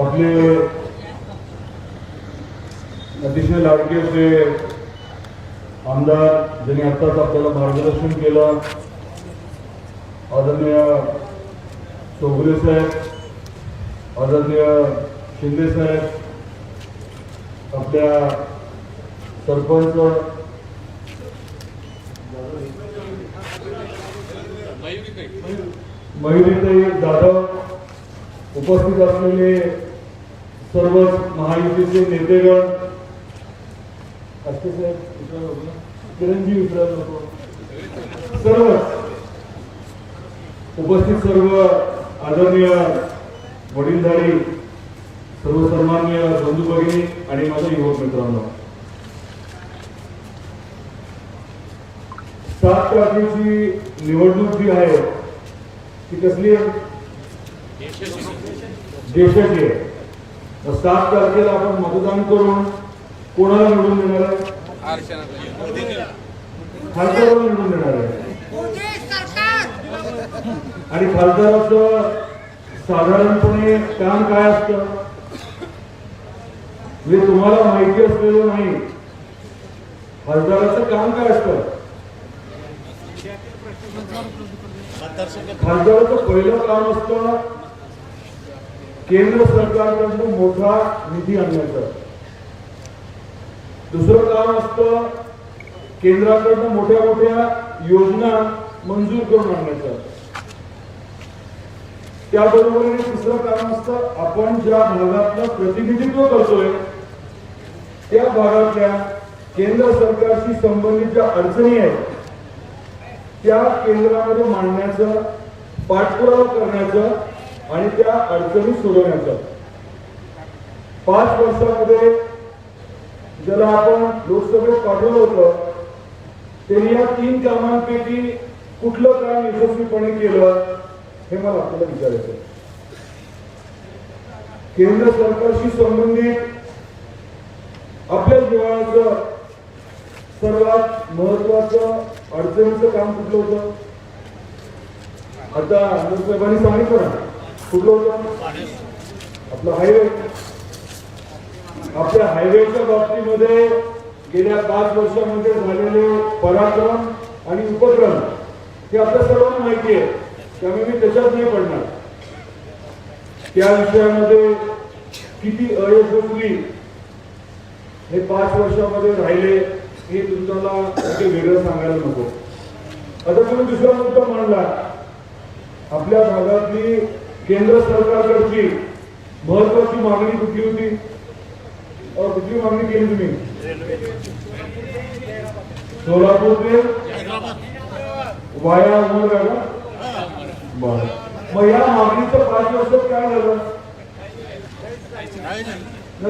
आपले अतिशय लाडके असे आमदार ज्यांनी आत्ताच आपल्याला मार्गदर्शन केलं। आदरणीय चौगुले साहेब आदरणीय शिंदे साहेब आपल्या सरपंच मयुरीताई जाधव उपस्थित असलेले सर्वच महायुतीचे नेतेगण असते चिरंजीव विचारलं उपस्थित सर्व आदरणीय वडीलधारी सर्व सन्मान्य बंधू भगिनी आणि माझ्या युवक मित्रांनो. सात तारखेची निवडणूक जी आहे ती कसली आहे? देशाची आहे. सात तारखेला आपण मतदान करून कोणाला निवडून देणार आहे? खासदाराला निवडून देणार आहे. आणि खासदाराचं साधारणपणे काम काय असतं? म्हणजे तुम्हाला माहिती असलेलं नाही. खासदाराचं काम काय असतं? खासदाराचं पहिलं काम असतं केंद्र सरकारकडून मोठा निधी आणण्याचं दुसरं काम असतं केंद्राकडनं मोठ्या मोठ्या योजना मंजूर करून आणण्याचं. त्याबरोबरीने तिसरं काम असतं आपण ज्या भागातलं प्रतिनिधित्व करतोय त्या भागातल्या केंद्र सरकारशी संबंधित ज्या अडचणी आहेत त्या केंद्रामध्ये मांडण्याचं पाठपुरावा करण्याचं आणि त्या अडचणी सोडवण्याचं. पाच वर्षामध्ये ज्याला आपण लोकसभेत पाठवलं होतं त्यांनी या तीन कामांपैकी कुठलं काम यशस्वीपणे केलं हे मला आपल्याला विचारायचं केंद्र सरकारशी संबंधित आपल्या जीवनाचं सर्वात महत्वाचं अडचणीचं काम कुठलं होतं? आता साहेबांनी सांगितलं ना कुठलं होतं? हायवे आपल्या हायवेच्या बाबतीमध्ये गेल्या पाच वर्षामध्ये झालेले पराक्रम आणि उपक्रम हे आपल्या सर्वांना माहिती आहे. त्यामुळे मी त्याच्यात नाही पडणार. त्या विषयामध्ये किती अयशस्वी हे पाच वर्षामध्ये राहिले हे तुम्हाला काही वेगळं सांगायला नको. आता तुम्ही दुसरा मुद्दा मांडला. आपल्या भागातली केंद्र सरकारकडची महत्वाची मागणी कुठली होती? कुठली मागणी केली तुम्ही? सोलापूर ते वाया उमरगा बर. मग या मागणीचं पाच वर्षात काय झालं?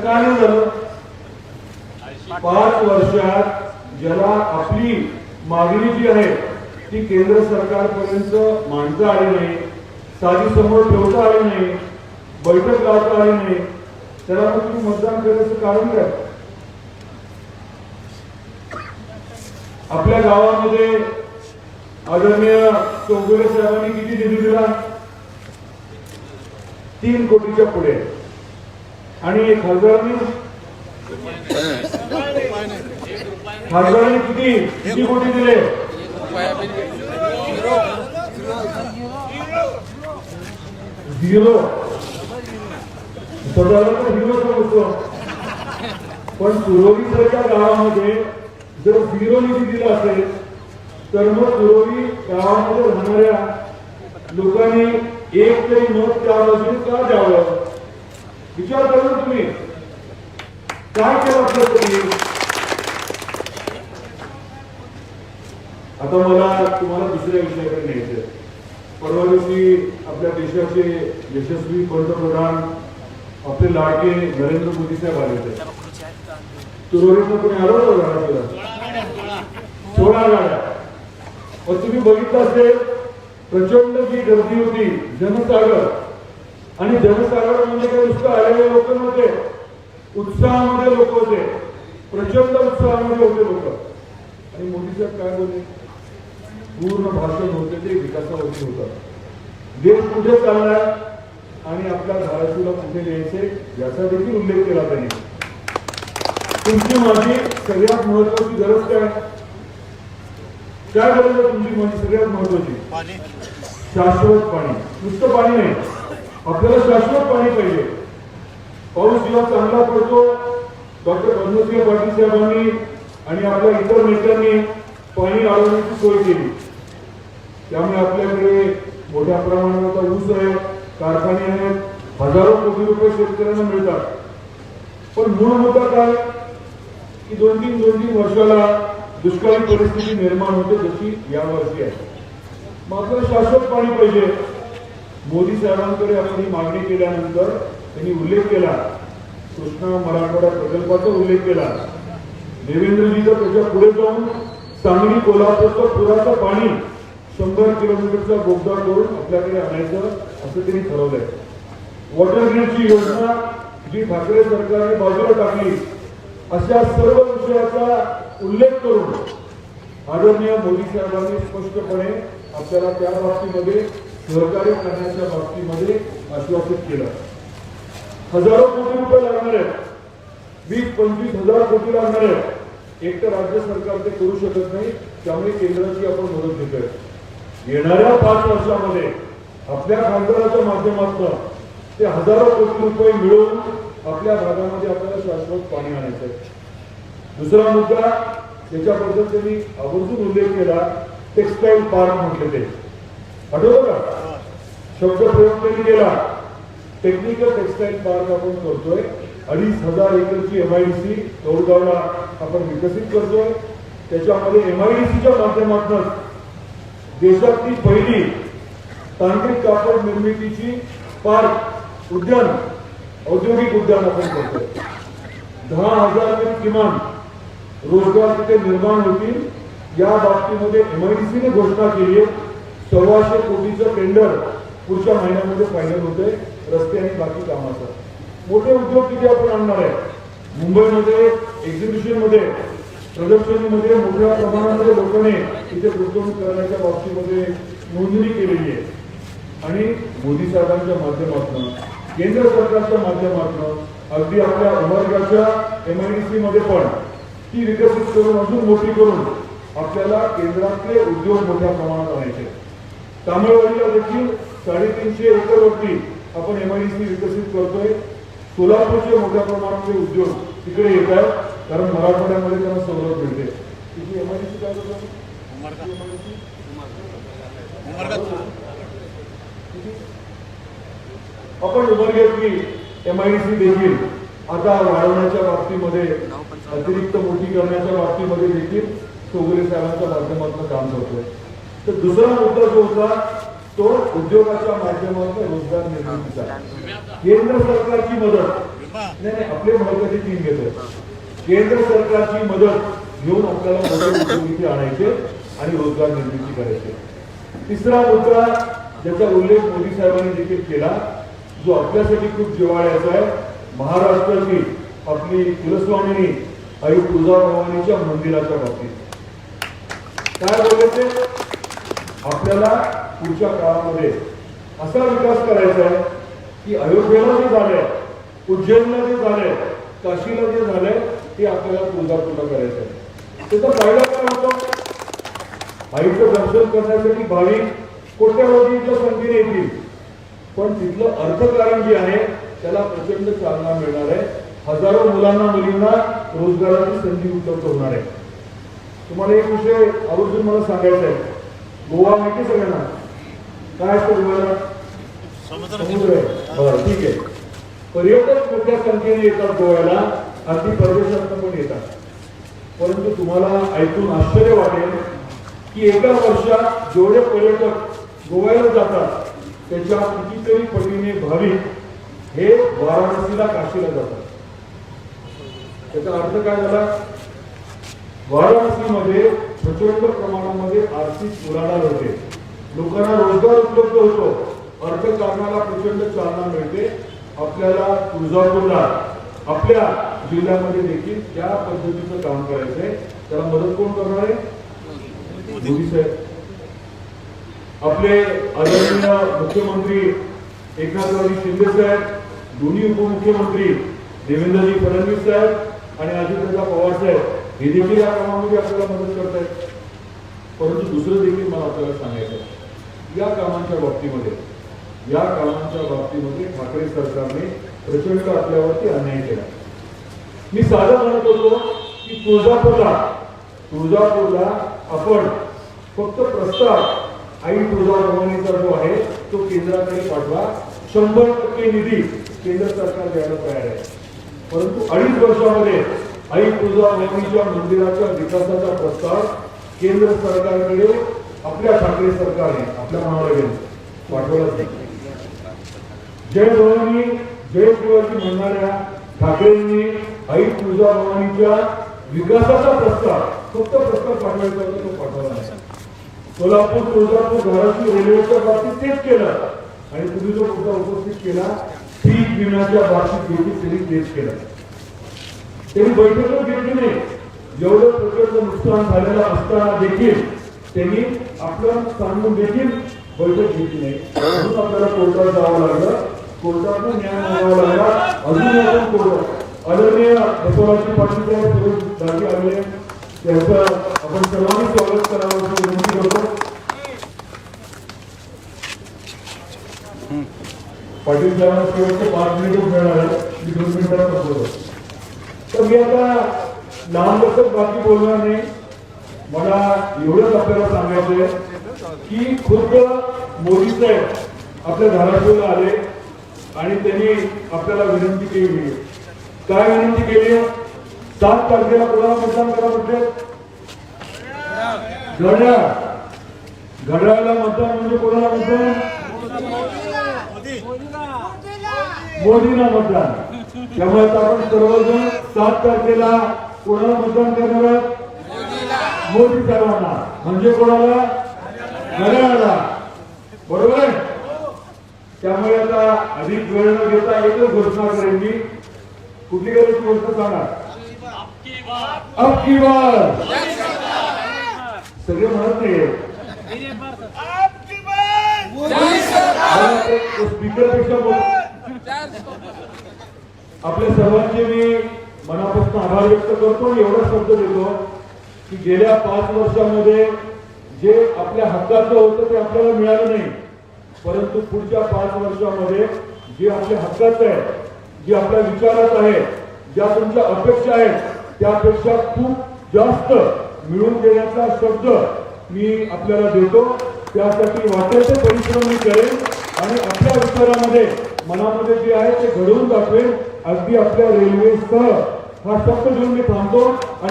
काय नाही झालं? पाच वर्षात ज्याला आपली मागणी जी आहे ती केंद्र सरकारपर्यंत मांडता आली नाही. साधी समोर ठेवता आली नाही बैठक लावता आली नाही त्याला मग तुम्ही मतदान करायचं कारण काय? आपल्या गावामध्ये आदरणीय चौगुले साहेबांनी किती निधी दिला? तीन कोटीच्या पुढे. आणि खासदारांनी खासदारांनी किती? किती कोटी दिले? झिरो सगळ्यांना तर झिरो समजतो पण सुरवीच्या गावामध्ये जर झिरो निधी दिला असेल तर मग सुरवी गावामध्ये राहणाऱ्या लोकांनी एक तरी मत त्या बाजूने का द्यावं? विचार करा तुम्ही. काय केलं असलं तुम्ही? आता मला तुम्हाला दुसऱ्या विषयाकडे न्यायचं आहे. परवा दिवशी आपल्या देशाचे यशस्वी पंतप्रधान आपले लाडके नरेंद्र मोदी साहेब आले होते. तुरोरीतनं कोणी आलं सोळा गाड्या. तुम्ही बघितलं असेल प्रचंड जी गर्दी होती जनसागर. आणि जनसागर म्हणजे काही नुसतं आलेले लोक नव्हते. उत्साहामध्ये लोक होते. प्रचंड उत्साहामध्ये होते लोक. आणि मोदी साहेब काय बोलले? पूर्ण भाषण होते ते विकासावरती होतं देश कुठे चाललाय आणि आपल्या धाराशिवला कुठे न्यायचे याचा देखील उल्लेख केला त्यांनी. तुमची माझी सगळ्यात महत्वाची गरज काय? काय गरज आहे तुमची माझी सगळ्यात महत्वाची शाश्वत पाणी. नुसतं पाणी नाही. आपल्याला शाश्वत पाणी पाहिजे. पाऊस जेव्हा चांगला पडतो डॉक्टर पद्मसिंह पाटील साहेबांनी आणि आपल्या इतर नेत्यांनी पाणी अडवण्याची सोय केली. त्यामुळे आपल्याकडे मोठ्या प्रमाणात ऊस आहे कारखाने आहेत हजारो कोटी रुपये शेतकऱ्यांना मिळतात. पण मूळ मुद्दा काय? की दोन तीन दोन तीन वर्षाला दुष्काळी परिस्थिती निर्माण होते जशी यावर्षी आहे. मात्र शाश्वत पाणी पाहिजे. मोदी साहेबांकडे आपण ही मागणी केल्यानंतर त्यांनी उल्लेख केला. कृष्णा मराठवाडा प्रकल्पाचा उल्लेख केला. देवेंद्रजीचा त्याच्या पुढे जाऊन सांगली कोल्हापूरचं पुराचं पाणी शंभर किलोमीटरचा बोगदा करून आपल्याकडे आणायचं असं त्यांनी ठरवलंय. वॉटर ग्रीडची योजना जी ठाकरे सरकारने बाजूला टाकली अशा सर्व विषयाचा उल्लेख करून आदरणीय मोदी साहेबांनी स्पष्टपणे आपल्याला त्या बाबतीमध्ये सहकार्य करण्याच्या बाबतीमध्ये आश्वासित केलं. हजारो कोटी रुपये लागणार आहेत. वीस पंचवीस हजार कोटी लागणार आहेत. एक तर राज्य सरकार ते करू शकत नाही त्यामुळे केंद्राची आपण मदत घेतोय येणाऱ्या पाच वर्षामध्ये आपल्या खासदाराच्या माध्यमातून ते हजारो कोटी रुपये मिळवून आपल्या भागामध्ये आपल्याला शाश्वत पाणी आणायचं आहे. दुसरा मुद्दा त्याच्याबद्दल त्यांनी आवर्जून उल्लेख केला टेक्सटाईल पार्क म्हटले ते. आठवतं का? शब्द प्रयोग त्यांनी केला टेक्निकल टेक्सटाईल पार्क आपण करतोय अडीच हजार एकरची एमआयडीसी तोडगावला आपण विकसित करतोय. त्याच्यामध्ये एम आय डी सीच्या माध्यमातून देशातली पहिली तांत्रिक कापड निर्मितीची पार्क उद्यान औद्योगिक उद्यान आपण करतोय. दहा हजार ते किमान रोजगार तिथे निर्माण होतील. या बाबतीमध्ये एम आय डी सीने घोषणा केली आहे. सव्वाशे कोटीचं टेंडर पुढच्या महिन्यामध्ये फायनल होते रस्ते आणि बाकी कामाचं. मोठे उद्योग किती आपण आणणार आहे? मुंबईमध्ये एक्झिबिशनमध्ये प्रदर्शनीमध्ये मोठ्या प्रमाणामध्ये लोकांनी तिथे गुंतवणूक करण्याच्या बाबतीमध्ये नोंदणी केलेली आहे. आणि मोदी साहेबांच्या माध्यमातून केंद्र सरकारच्या माध्यमातून अगदी आपल्या उमरगाच्या एमआयडीसी मध्ये पण ती विकसित करून अजून मोठी करून आपल्याला केंद्रातले उद्योग मोठ्या प्रमाणात आणायचे तामिळवाडीला देखील साडेतीनशे एकरवरती आपण एमआयडीसी विकसित करतोय. सोलापूरचे मोठ्या प्रमाणातले उद्योग तिकडे येत आहेत. कारण मराठवाड्यामध्ये त्यांना सवलत मिळते. तिथे एमआयडीसी काय करतो आपण उभं घेतली एमआयडीसी देखील आता वाढवण्याच्या बाबतीमध्ये अतिरिक्त मोठी करण्याच्या बाबतीमध्ये देखील सोगरे साहेबांच्या माध्यमातून काम करतोय. तर दुसरा मुद्दा जो होता तो उद्योगाच्या माध्यमातून रोजगार निर्मितीचा केंद्र सरकारची मदत. नाही नाही आपले महत्त्वाचे तीन घेतो. केंद्र सरकारची मदत घेऊन आपल्याला मोठे उद्योग आणायचे आणि रोजगार निर्मिती करायचे. तिसरा मुद्दा ज्याचा उल्लेख मोदी साहेबांनी देखील केला जो आपल्यासाठी खूप जिव्हाळ्याचा आहे महाराष्ट्राची आपली कुलस्वामिनी आई तुळजाभवानीच्या मंदिराच्या बाबतीत. काय बोलायचे आपल्याला पुढच्या काळामध्ये असा विकास करायचा आहे की अयोध्येला जे झालंय उज्जैनला जे झालंय काशीला जे झालंय ते आपल्याला तुळजापूरला करायचं आहे. त्याचा फायदा काय होतो? आईचं दर्शन करण्यासाठी भाविक कोट्यावधीच्या संख्येने येतील. पण तिथलं अर्थकारण जे आहे त्याला प्रचंड चालना मिळणार आहे. हजारो मुलांना मुलींना रोजगाराची संधी उपलब्ध होणार आहे. तुम्हाला एक विषय आवर्जून मला सांगायचा आहे. गोवा माहिती सगळ्यांना काय असतं गोव्याला समुद्र आहे बरं ठीक आहे. पर्यटक मोठ्या संख्येने येतात गोव्याला अगदी परदेशातून पण येतात. परंतु तुम्हाला ऐकून आश्चर्य वाटेल की एका वर्षात जेवढे पर्यटक गोव्याला जातात त्याच्या कितीतरी पटीने भाविक हे वाराणसीला काशीला जातात. त्याचा अर्थ काय झाला? वाराणसीमध्ये प्रचंड प्रमाणामध्ये आर्थिक उलाढाल होते. लोकांना रोजगार उपलब्ध होतो. अर्थकारणाला प्रचंड चालना मिळते. आपल्याला तुळजापूरला आपल्या जिल्ह्यामध्ये देखील त्या पद्धतीचं काम करायचंय. त्याला मदत कोण करणार आहे? मोदी साहेब. आपले आदरणीय मुख्यमंत्री एकनाथरावजी शिंदे साहेब दोन्ही उपमुख्यमंत्री देवेंद्रजी फडणवीस साहेब आणि अजितदादा पवार साहेब. हे देखील या कामामध्ये आपल्याला मदत करत आहेत परंतु दुसरं देखील मला आपल्याला सांगायचं आहे. या कामांच्या बाबतीमध्ये या कामांच्या बाबतीमध्ये ठाकरे सरकारने प्रचंड आपल्यावरती अन्याय केला. मी साधं म्हणत होतो की तुळजापूरला तुळजापूरला आपण फक्त प्रस्ताव आई तुळजाभवानीचा जो आहे तो केंद्राकडे पाठवा. शंभर टक्के निधी केंद्र सरकार द्यायला तयार आहे. परंतु अडीच वर्षामध्ये आई तुळजाभवानीच्या मंदिराच्या विकासाचा प्रस्ताव केंद्र सरकारकडे आपल्या ठाकरे सरकारने आपल्या महाराजांनी पाठवला जय भवानी जय शिवाजी म्हणणाऱ्या ठाकरेंनी आई तुळजाभवानीच्या विकासाचा प्रस्ताव फक्त प्रस्ताव पाठवायचा होता तो पाठवला नाही. सोलापूर तुळजापूर घराची रेल्वेच्या बाबतीत तेच केलं. आणि तुम्ही जो मुद्दा उपस्थित केला पीक विम्याच्या बाबतीत देखील त्यांनी तेच केलं. त्यांनी नाही. एवढं प्रचंड नुकसान झालेलं असताना देखील त्यांनी आपलं सांगून देखील बैठक घेतली नाही. म्हणून आपल्याला कोर्टात जावं लागलं. कोर्टातून न्याय मागावा लागला. अजून आपण कोर्टात आदरणीय बसवराजी पाटील दाजी आलेले त्यांचं आपण सर्वांनी स्वागत करावं अशी विनंती करतो. पाटील साहेबांना शेवटचे पाच मिनिटच मिळणार आहे मी दोन मिनिटात मी आता लहान लक्षात बाकी बोलणार नाही. मला एवढंच आपल्याला सांगायचं की खुद्द मोदी साहेब आपल्या धाराशिवला आले आणि त्यांनी आपल्याला विनंती केली. काय विनंती केली? सात तारखेला कोणाला मतदान करा म्हटले. घड्याळ घड्याळाला मतदान म्हणजे कोणाला मतदान? मोदीला. मतदान त्यामुळे आपण सर्वजण सात तारखेला कोणाला मतदान करणार मोदी साहेबांना. म्हणजे कोणाला? घड्याळाला बरोबर आहे? त्यामुळे आता अधिक वेळ न घेता एकच घोषणा करेन मी. कुठली करायची गोष्ट सांगा. अब की बार सगळे म्हणत नाही स्पीकरपेक्षा बोल आपल्या सर्वांचे मी मनापासून आभार व्यक्त करतो आणि एवढा शब्द देतो की गेल्या पाच वर्षामध्ये जे आपल्या हक्काचं होतं ते आपल्याला मिळालं नाही. परंतु पुढच्या पाच वर्षामध्ये जे आपल्या हक्काचं आहे जे आपल्या विचारात आहे ज्या तुमच्या अपेक्षा आहेत त्यापेक्षा खूप जास्त मिळवून देण्याचा शब्द मी आपल्याला देतो. त्यासाठी वाटेचे परिश्रम मी करेन आणि आपल्या विचारामध्ये मनामध्ये जे आहे ते घडवून दाखवेन. अगदी आपल्या रेल्वेसह हा शब्द घेऊन मी थांबतो. आणि